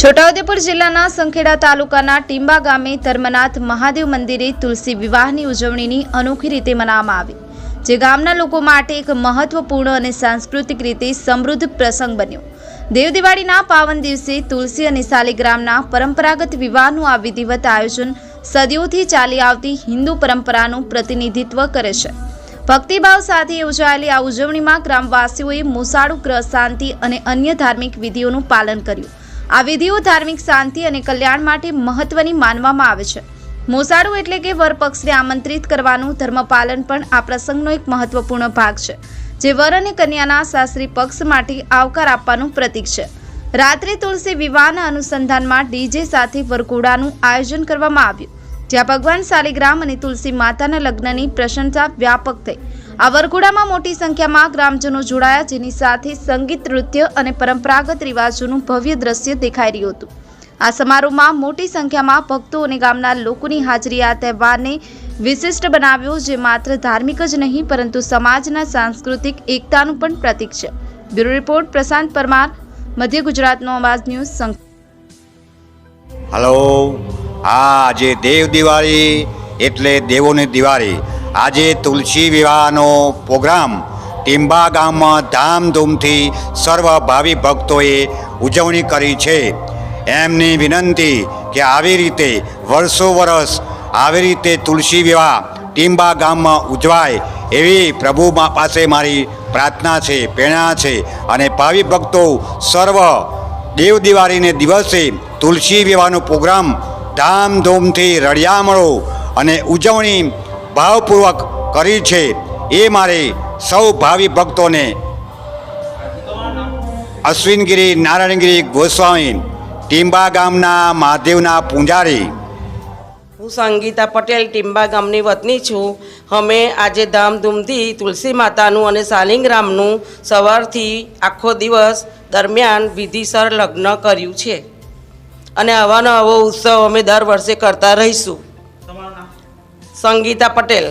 છોટાઉદેપુર જિલ્લાના સંખેડા તાલુકાના ટીંબા ગામે ધર્મનાથ મહાદેવ મંદિરે તુલસી વિવાહની ઉજવણીની અનોખી રીતે મનાવવામાં આવી, જે ગામના લોકો માટે એક મહત્વપૂર્ણ અને સાંસ્કૃતિક રીતે સમૃદ્ધ પ્રસંગ બન્યો. દેવ દિવાળીના પાવન દિવસે તુલસી અને શાલિગ્રામના પરંપરાગત વિવાહનું આ વિધિવત આયોજન સદીઓથી ચાલી આવતી હિન્દુ પરંપરાનું પ્રતિનિધિત્વ કરે છે. ભક્તિભાવ સાથે યોજાયેલી આ ઉજવણીમાં ગ્રામવાસીઓએ મુસાળુ ગ્રહ શાંતિ અને અન્ય ધાર્મિક વિધિઓનું પાલન કર્યું. આ વિધિઓ ધાર્મિક શાંતિ અને કલ્યાણ માટે મહત્વની માનવામાં આવે છે. મોસાળું એટલે કે વરપક્ષને આમંત્રિત કરવાનું ધર્મપાલન પણ આ પ્રસંગનો એક મહત્વપૂર્ણ ભાગ છે, જે વર અને કન્યાના સાસરી પક્ષ માટે આવકાર આપવાનું પ્રતીક છે. રાત્રે તુલસી વિવાહના અનુસંધાનમાં ડીજે સાથે વરઘોડાનું આયોજન કરવામાં આવ્યું. જ્યાં ભગવાન શાલિગ્રામ અને તુલસી માતાના લગ્નની પ્રશંસા વ્યાપક થઈ. આ વરઘોડામાં મોટી સંખ્યામાં ગ્રામજનો જોડાયા, જેની સાથે સંગીત, નૃત્ય અને પરંપરાગત રિવાજોનું ભવ્ય દ્રશ્ય દેખાઈ રહ્યું હતું. આ સમારોહમાં મોટી સંખ્યામાં ભક્તો અને ગામના લોકોની હાજરી આ તહેવારને વિશિષ્ટ બનાવ્યો, જે માત્ર ધાર્મિક જ નહીં, પરંતુ સમાજના સાંસ્કૃતિક એકતાનું પણ પ્રતીક છે. બ્યુરો રિપોર્ટ, પ્રશાંત પરમાર, મધ્ય ગુજરાતનો અવાજ ન્યૂઝ સંઘ હલો આ આજે દેવ દિવાળી એટલે દેવોની દિવાળી, આજે તુલસી વિવાહનો પ્રોગ્રામ ટીંબા ગામમાં ધામધૂમથી સર્વ ભાવિ ભક્તોએ ઉજવણી કરી છે. એમની વિનંતી કે આવી રીતે વર્ષો વર્ષ આવી રીતે તુલસી વિવાહ ટીંબા ગામમાં ઉજવાય એવી પ્રભુ પાસે મારી પ્રાર્થના છે, પ્રેરણા છે અને ભાવિ ભક્તો સર્વ દેવ દિવાળીને દિવસે તુલસી વિવાહનો પ્રોગ્રામ ધામધૂમથી રળિયામણો અને ઉજવણી ભાવપૂર્વક કરી છે. એ મારે સૌ ભાવિ ભક્તોને અશ્વિનગીરી નારાયણગીરી ગોસ્વામી, ટીંબા ગામના મહાદેવના પૂંજારી. હું સંગીતા પટેલ, ટીંબા ગામની વતની છું. અમે આજે ધામધૂમથી તુલસી માતાનું અને શાલિંગ્રામનું સવારથી આખો દિવસ દરમિયાન વિધિસર લગ્ન કર્યું છે. અને આવાનો આવો ઉત્સવ અમે દર વર્ષે કરતા રહીશું. સંગીતા પટેલ.